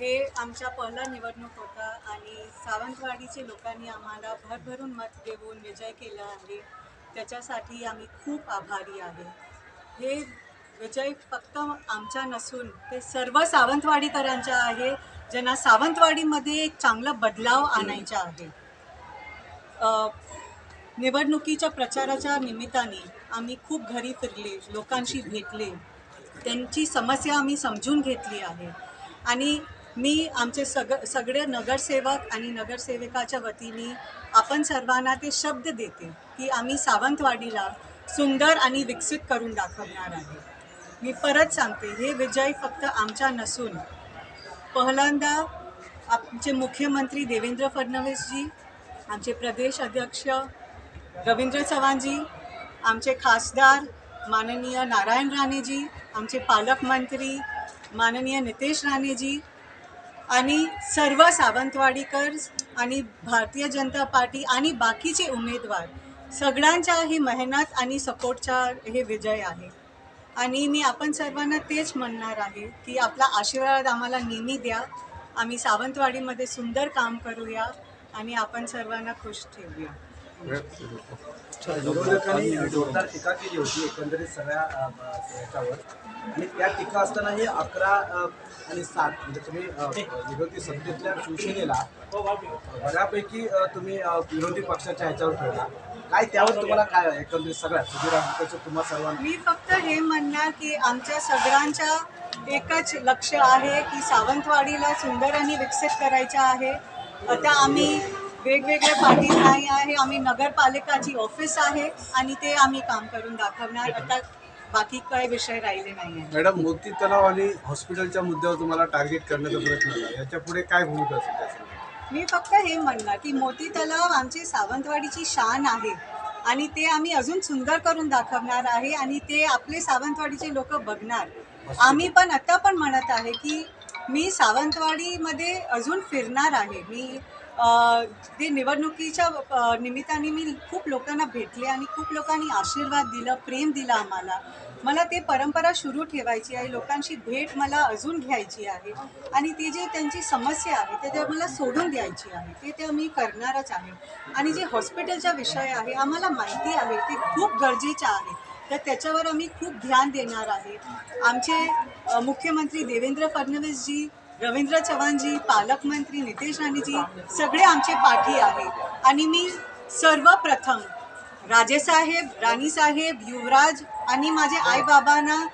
हे आमच्या पहिला निवडणूक होता आणि सावंतवाडीचे लोकांनी आम्हाला भरभरून मत देऊन विजय केला आहे. त्याच्यासाठी आम्ही खूप आभारी आहे. हे विजय फक्त आमचा नसून ते सर्व सावंतवाडीकरांचा आहे ज्यांना सावंतवाडीमध्ये एक चांगला बदलाव आणायचा आहे. निवडणुकीच्या प्रचाराच्या निमित्ताने आम्ही खूप घरी फिरले लोकांशी भेटले. त्यांची समस्या आम्ही समजून घेतली आहे. आणि मी आमचे सग सगळे नगरसेवक आणि नगरसेवकाच्या वतीने आपण सर्वांना ते शब्द देते की आम्ही सावंतवाडीला सुंदर आणि विकसित करून दाखवणार आहे. मी परत सांगते हे विजय फक्त आमच्या नसून. पहिल्यांदा आमचे मुख्यमंत्री देवेंद्र फडणवीसजी आमचे प्रदेश अध्यक्ष रवींद्र चव्हाणजी आमचे खासदार माननीय नारायण राणेजी आमचे पालकमंत्री माननीय नितेश राणेजी आणि सर्व सावंतवाडीकर आणि भारतीय जनता पार्टी आणि बाकीचे उमेदवार सगळ्यांच्या ही मेहनत आणि सपोर्टचा हे विजय आहे. आणि मी आपण सर्वांना तेच म्हणणार आहे की आपला आशीर्वाद आम्हाला नेहमी द्या. आम्ही सावंतवाडीमध्ये सुंदर काम करूया आणि आपण सर्वांना खुश ठेवूया. विरोधकांनी जोरदार टीका केली होती एकंदरीत सगळ्या याच्यावर. आणि त्या टीका असतानाही अकरा आणि सात म्हणजे तुम्ही विरोधी सत्तेतल्या शिवसेनेला बऱ्यापैकी तुम्ही विरोधी पक्षाच्या ह्याच्यावर ठेवला. काय त्यावर तुम्हाला काय एकंदरीत सगळ्या सुधीर तुम्हाला सर्वांना. मी फक्त हे म्हणणार की आमच्या सगळ्यांच्या एकच लक्ष आहे की सावंतवाडीला सुंदर आणि विकसित करायचं आहे. आता आम्ही वेगवेगळे पार्टी नाही आहे. आम्ही नगरपालिकाची ऑफिस आहे आणि ते आम्ही काम करून दाखवणार. आता बाकी काही विषय राहिले नाही आहे मॅडम मोती तलाव आणि हॉस्पिटलच्या मुद्द्यावर तुम्हाला टार्गेट करण्याचा प्रयत्न याच्यापुढे काय भूमिका असेल मी फक्त हे म्हणणार की मोती तलाव आमची सावंतवाडीची शान आहे आणि ते आम्ही अजून सुंदर करून दाखवणार आहे आणि ते आपले सावंतवाडीचे लोक बघणार. आम्ही पण आता पण म्हणत आहे की मी सावंतवाडीमध्ये अजून फिरणार आहे. मी ते निवडणुकीच्या निमित्ताने मी खूप लोकांना भेटले आणि खूप लोकांनी आशीर्वाद दिलं प्रेम दिलं आम्हाला. मला ते परंपरा सुरू ठेवायची आहे लोकांशी भेट मला अजून घ्यायची आहे आणि ती जी त्यांची समस्या आहे ते ते मला सोडून द्यायची आहे ते ते मी करणारच आहे. आणि जे हॉस्पिटलचा विषय आहे आम्हाला माहिती आहे ते खूप गरजेचं आहे. तर त्याच्यावर आम्ही खूप ध्यान देणार आहे. आमचे मुख्यमंत्री देवेंद्र फडणवीसजी रवींद्र चव्हाणजी पालकमंत्री नितेश राणेजी सगळे आमचे पाठी आहे आणि मी सर्वप्रथम राजेसाहेब राणीसाहेब युवराज आणि माझे आईबाबांना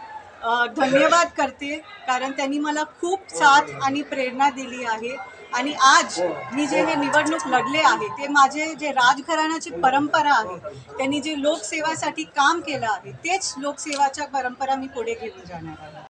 धन्यवाद करते कारण त्यांनी मला खूप साथ आणि प्रेरणा दिली आहे. आणि आज मी जे हे निवडणूक लढले आहे ते माझे जे राजघराण्याची परंपरा आहे त्यांनी जे लोकसेवासाठी काम केलं आहे तेच लोकसेवाच्या परंपरा मी पुढे घेऊन जाणार आहे.